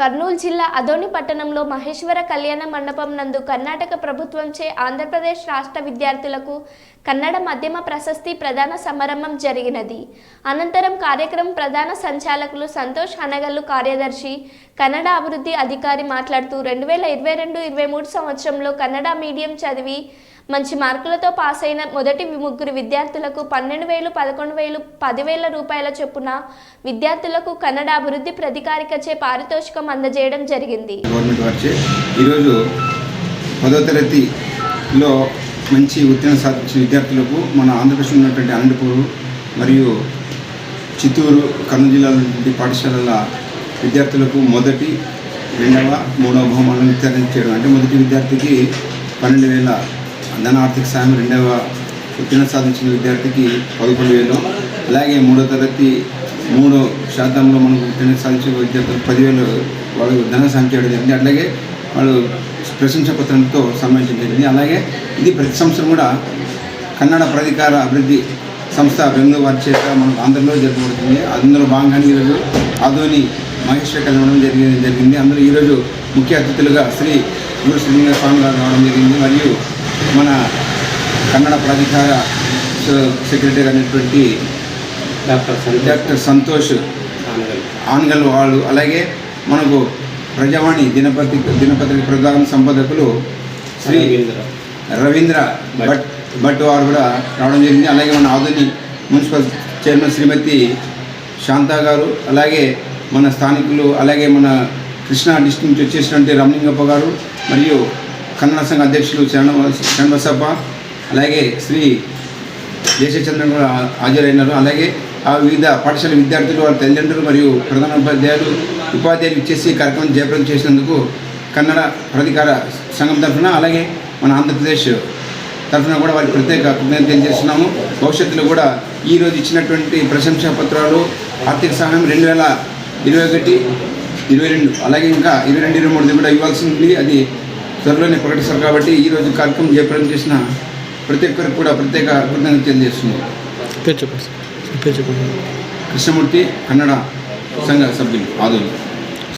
కర్నూలు జిల్లా అదోని పట్టణంలో మహేశ్వర కళ్యాణ మండపం నందు కర్ణాటక ప్రభుత్వంచే ఆంధ్రప్రదేశ్ రాష్ట్ర విద్యార్థులకు కన్నడ మధ్యమ ప్రశస్తి ప్రధాన సమారంభం జరిగినది. అనంతరం కార్యక్రమం ప్రధాన సంచాలకులు సంతోష్ హనగల్లు కార్యదర్శి కన్నడ అభివృద్ధి అధికారి మాట్లాడుతూ రెండు వేల ఇరవై రెండు ఇరవై మూడు సంవత్సరంలో కన్నడ మీడియం చదివి మంచి మార్కులతో పాస్ అయిన మొదటి ముగ్గురు విద్యార్థులకు పన్నెండు వేలు పదకొండు వేలు పదివేల రూపాయల చొప్పున విద్యార్థులకు కన్నడ అభివృద్ధి ప్రతికారికచే పారితోషికం అందజేయడం జరిగింది. గవర్నమెంట్ ఈరోజు పదో తరగతిలో మంచి ఉత్తీర్ణ సాధించిన విద్యార్థులకు మన ఆంధ్రప్రదేశ్ ఉన్నటువంటి అనంతపూర్ మరియు చిత్తూరు కర్నూలు జిల్లాల నుండి పాఠశాలల విద్యార్థులకు మొదటి రెండవ మూడవ బహుమానం వితరణ చేయడం. అంటే మొదటి విద్యార్థికి పన్నెండు వేల ధన ఆర్థిక సాయం రెండవ ఉత్తీర్ణ సాధించిన విద్యార్థికి పదకొండు వేలు. అలాగే మూడో తరగతి మూడు శాతంలో మనకు ఉత్తీర్ణ సాధించిన విద్యార్థులు పదివేలు వాళ్ళు ధన సాయం చేయడం జరిగింది. అట్లాగే వాళ్ళు ప్రశంసపత్రంతో పత్రంతో జరిగింది. అలాగే ఇది ప్రతి సంవత్సరం కూడా కన్నడ ప్రాధికార అభివృద్ధి సంస్థ బెంగళూరు వారి చేత మనకు ఆంధ్రలో జరపబడుతుంది. అందులో భాగంగానే ఈరోజు ఆదోని మహేశ్వర కలవడం జరిగింది జరిగింది. అందులో ఈరోజు ముఖ్య అతిథులుగా శ్రీ గురు శ్రీనివాస స్వామి గారు రావడం జరిగింది. మరియు కన్నడ ప్రాధికార సెక్రటరీ అయినటువంటి డాక్టర్ డాక్టర్ సంతోష్ ఆనగల్. వాళ్ళు. అలాగే మనకు ప్రజావాణి దినపత్రిక దినపత్రిక ప్రధాన సంపాదకులు శ్రీ రవీంద్ర. భట్. భట్ వారు కూడా రావడం జరిగింది. అలాగే మన ఆధుని మున్సిపల్ చైర్మన్ శ్రీమతి శాంతా గారు అలాగే మన స్థానికులు అలాగే మన కృష్ణా డిస్ట్రిక్ట్ నుంచి వచ్చేసినటువంటి రమణింగప్ప గారు మరియు కన్నడ సంఘ అధ్యక్షులు శరణ శరణబసప్ప అలాగే శ్రీ దేశచంద్రన్ కూడా హాజరైనారు. అలాగే ఆ వివిధ పాఠశాల విద్యార్థులు వారి తల్లిదండ్రులు మరియు ప్రధాన ఉపాధ్యాయులు ఉపాధ్యాయులు ఇచ్చేసి కార్యక్రమం జయప్రదం చేసినందుకు కన్నడ ప్రాధికార సంఘం తరఫున అలాగే మన ఆంధ్రప్రదేశ్ తరఫున కూడా వారికి ప్రత్యేక కృతజ్ఞత తెలియజేస్తున్నాము. భవిష్యత్తులో కూడా ఈరోజు ఇచ్చినటువంటి ప్రశంసా పత్రాలు ఆర్థిక సహాయం రెండు వేల ఇరవై ఒకటి ఇరవై రెండు అలాగే ఇంకా ఇరవై రెండు ఇరవై మూడుది కూడా ఇవ్వాల్సి ఉంది అది త్వరలోనే ప్రకటిస్తారు కాబట్టి ఈ రోజు కార్యక్రమం జయప్రదం చేసిన ప్రతి ఒక్కరికి కూడా ప్రత్యేక కృతజ్ఞతలు తెలియజేస్తున్నాం. పేరు చెప్పండి సార్. పేరు చెప్పండి. కృష్ణమూర్తి కన్నడ సంఘ సభ్యులు ఆదోని.